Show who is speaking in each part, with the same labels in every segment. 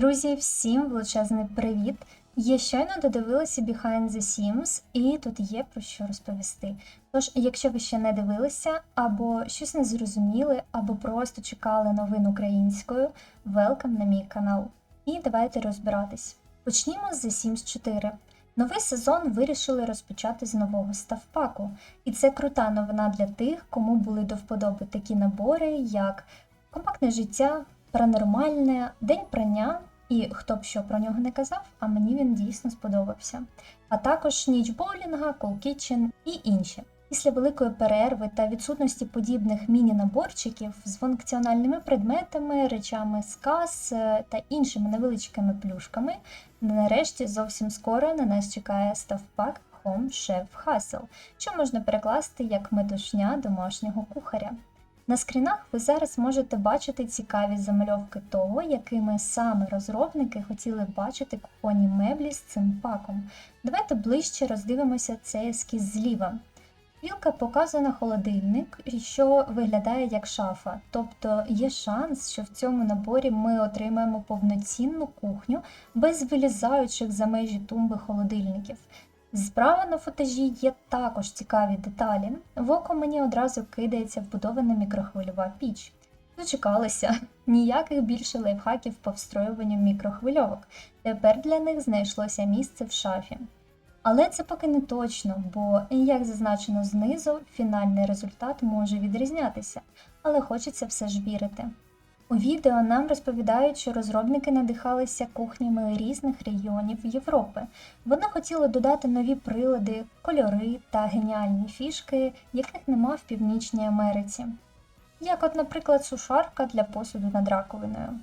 Speaker 1: Друзі, всім величезний привіт! Я щойно додивилася Behind the Sims, і тут є про що розповісти. Тож, якщо ви ще не дивилися, або щось не зрозуміли, або просто чекали новин українською, велкам на мій канал. І давайте розбиратись. Почнімо з The Sims 4. Новий сезон вирішили розпочати з нового ставпаку, і це крута новина для тих, кому були до вподоби такі набори, як компактне життя, паранормальне, день прання. І хто б що про нього не казав, а мені він дійсно сподобався. А також ніч боулінга, Kitchen і інші. Після великої перерви та відсутності подібних міні-наборчиків з функціональними предметами, речами з кас е, та іншими невеличкими плюшками, нарешті зовсім скоро на нас чекає ставпак Home Chef Hustle, що можна перекласти як метушня домашнього кухаря. На скрінах ви зараз можете бачити цікаві замальовки того, якими саме розробники хотіли бачити кухонні меблі з цим паком. Давайте ближче роздивимося цей ескіз зліва. Вілка показує на холодильник, що виглядає як шафа, тобто є шанс, що в цьому наборі ми отримаємо повноцінну кухню без вилізаючих за межі тумби холодильників. Справа на футажі є також цікаві деталі. В око мені одразу кидається вбудована мікрохвильова піч. Дочекалися, ніяких більше лайфхаків по встроюванню мікрохвильовок. Тепер для них знайшлося місце в шафі. Але це поки не точно, бо, як зазначено знизу, фінальний результат може відрізнятися, але хочеться все ж вірити. У відео нам розповідають, що розробники надихалися кухнями різних регіонів Європи. Вони хотіли додати нові прилади, кольори та геніальні фішки, яких нема в Північній Америці. Як, от, наприклад, сушарка для посуду над раковиною.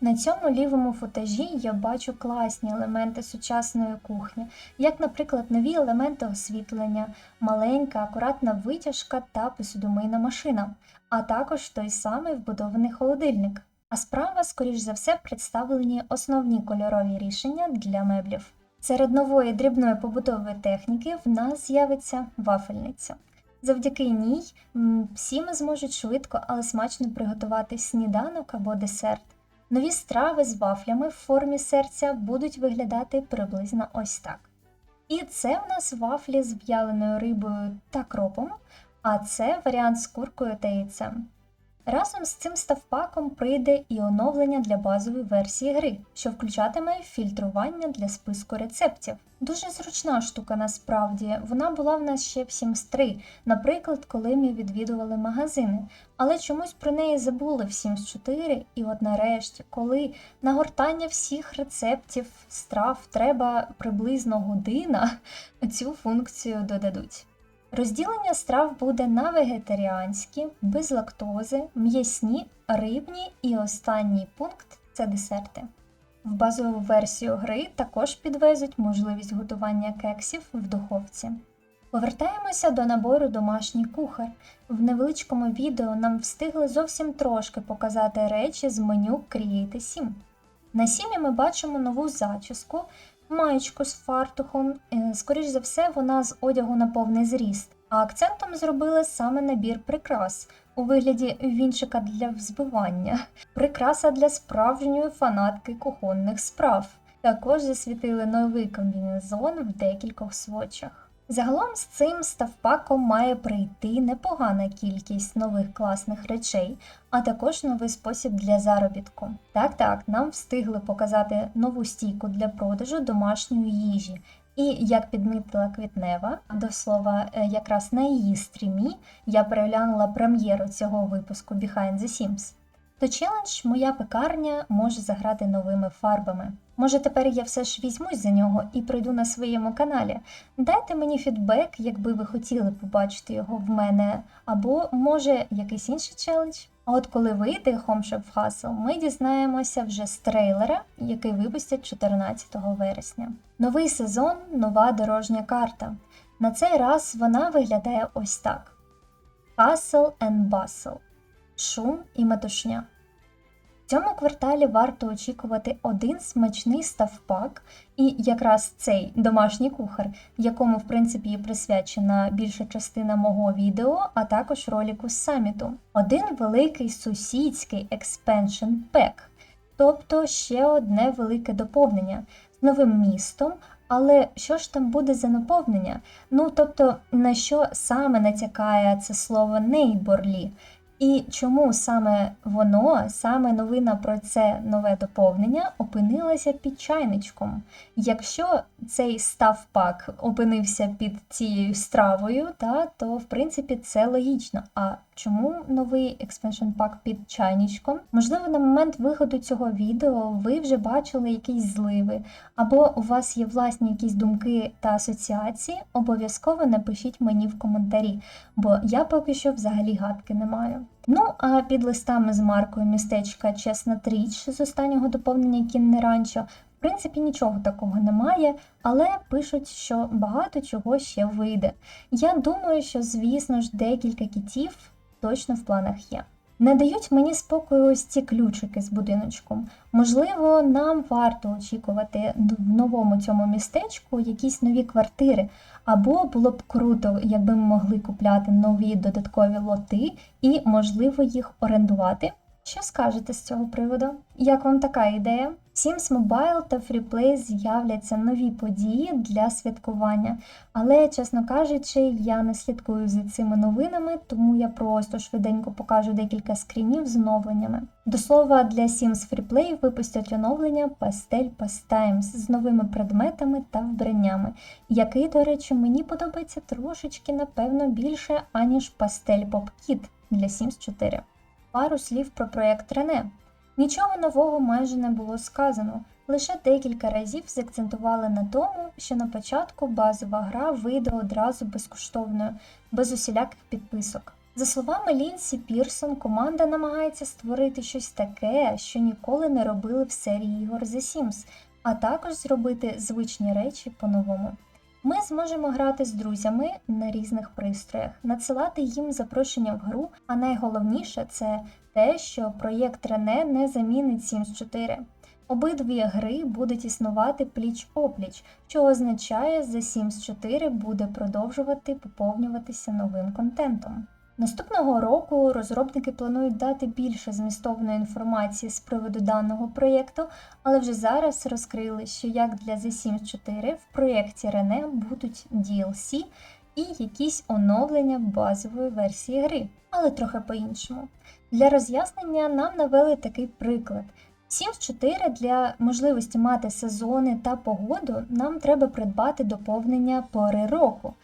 Speaker 1: На цьому лівому футажі я бачу класні елементи сучасної кухні, як, наприклад, нові елементи освітлення, маленька, акуратна витяжка та посудомийна машина, а також той самий вбудований холодильник. А справа, скоріш за все, представлені основні кольорові рішення для меблів. Серед нової дрібної побутової техніки в нас з'явиться вафельниця. Завдяки ній всі ми зможуть швидко, але смачно приготувати сніданок або десерт. Нові страви з вафлями в формі серця будуть виглядати приблизно ось так. І це в нас вафлі з в'яленою рибою та кропом, а це варіант з куркою та яйцем. Разом з цим ставпаком прийде і оновлення для базової версії гри, що включатиме фільтрування для списку рецептів. Дуже зручна штука насправді, вона була в нас ще в Sims 3, наприклад, коли ми відвідували магазини. Але чомусь про неї забули в Sims 4, і от нарешті, коли нагортання всіх рецептів страв треба приблизно година, цю функцію додадуть. Розділення страв буде на вегетаріанські, без лактози, м'ясні, рибні і останній пункт це десерти. В базову версію гри також підвезуть можливість готування кексів в духовці. Повертаємося до набору домашній кухар. В невеличкому відео нам встигли зовсім трошки показати речі з меню Create 7. На сім'ї ми бачимо нову зачіску, маєчку з фартухом, е, скоріш за все, вона з одягу на повний зріст. А акцентом зробили саме набір прикрас у вигляді вінчика для взбивання, прикраса для справжньої фанатки кухонних справ. Також засвітили новий комбінезон в декількох свочах. Загалом з цим ставпаком має прийти непогана кількість нових класних речей, а також новий спосіб для заробітку. Так, так, нам встигли показати нову стійку для продажу домашньої їжі. І як підмітила Квітнева, до слова, е, якраз на її стрімі я переглянула прем'єру цього випуску Behind the Sims. То челендж моя пекарня може заграти новими фарбами. Може, тепер я все ж візьмусь за нього і пройду на своєму каналі. Дайте мені фідбек, якби ви хотіли побачити його в мене, або може якийсь інший челендж. А от коли вийде Home Shop Hustle, ми дізнаємося вже з трейлера, який випустять 14 вересня. Новий сезон, нова дорожня карта. На цей раз вона виглядає ось так: Hustle and Bustle. Шум і метушня. Цьому кварталі варто очікувати один смачний ставпак, і якраз цей домашній кухар, якому, в принципі, є присвячена більша частина мого відео, а також роліку з саміту. Один великий сусідський експеншн пек. тобто ще одне велике доповнення з новим містом. Але що ж там буде за наповнення? Ну тобто, на що саме натякає це слово neighborly? І чому саме воно, саме новина про це нове доповнення опинилася під чайничком? Якщо цей став-пак опинився під цією стравою, та, то в принципі це логічно. А чому новий експеншн пак під чайничком? Можливо, на момент виходу цього відео ви вже бачили якісь зливи, або у вас є власні якісь думки та асоціації, обов'язково напишіть мені в коментарі, бо я поки що взагалі гадки не маю. Ну, а під листами з маркою містечка Чесна Тріч з останнього доповнення Кінне Ранчо, в принципі, нічого такого немає, але пишуть, що багато чого ще вийде. Я думаю, що, звісно ж, декілька кітів точно в планах є. Не дають мені спокою ось ці ключики з будиночком. Можливо, нам варто очікувати в новому цьому містечку якісь нові квартири, або було б круто, якби ми могли купляти нові додаткові лоти і, можливо, їх орендувати. Що скажете з цього приводу? Як вам така ідея? Sims Mobile та FreePlay з'являться нові події для святкування, але, чесно кажучи, я не слідкую за цими новинами, тому я просто швиденько покажу декілька скрінів з оновленнями. До слова, для Sims FreePlay випустять оновлення Pastel Pastimes з новими предметами та вбраннями, який, до речі, мені подобається трошечки, напевно, більше, аніж Pastel Pop Kit для Sims 4. Пару слів про проєкт Рене. Нічого нового майже не було сказано, лише декілька разів закцентували на тому, що на початку базова гра вийде одразу безкоштовною, без усіляких підписок. За словами Лінсі Пірсон, команда намагається створити щось таке, що ніколи не робили в серії ігор The Sims, а також зробити звичні речі по-новому. Ми зможемо грати з друзями на різних пристроях, надсилати їм запрошення в гру, а найголовніше це те, що проєкт Рене не замінить Sims 4. Обидві гри будуть існувати пліч-опліч, що означає, що Sims 4 буде продовжувати поповнюватися новим контентом. Наступного року розробники планують дати більше змістовної інформації з приводу даного проєкту, але вже зараз розкрили, що як для The Sims 4 в проєкті Рене будуть DLC і якісь оновлення базової версії гри, але трохи по-іншому. Для роз'яснення нам навели такий приклад. Sims 4 для можливості мати сезони та погоду нам треба придбати доповнення пори року.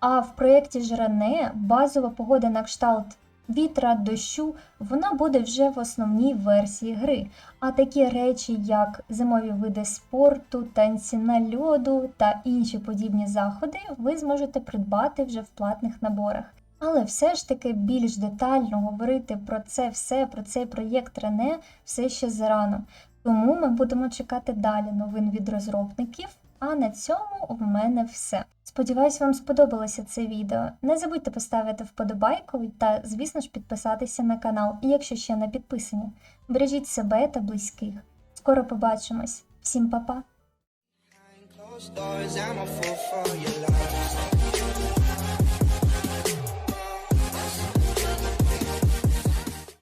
Speaker 1: А в проєкті Жране базова погода на кшталт вітра, дощу, вона буде вже в основній версії гри. А такі речі, як зимові види спорту, танці на льоду та інші подібні заходи, ви зможете придбати вже в платних наборах. Але все ж таки більш детально говорити про це все, про цей проєкт Рене все ще зарано. Тому ми будемо чекати далі новин від розробників. А на цьому у мене все. Сподіваюсь, вам сподобалося це відео. Не забудьте поставити вподобайку та, звісно ж, підписатися на канал, якщо ще не підписані. Бережіть себе та близьких. Скоро побачимось. Всім па-па!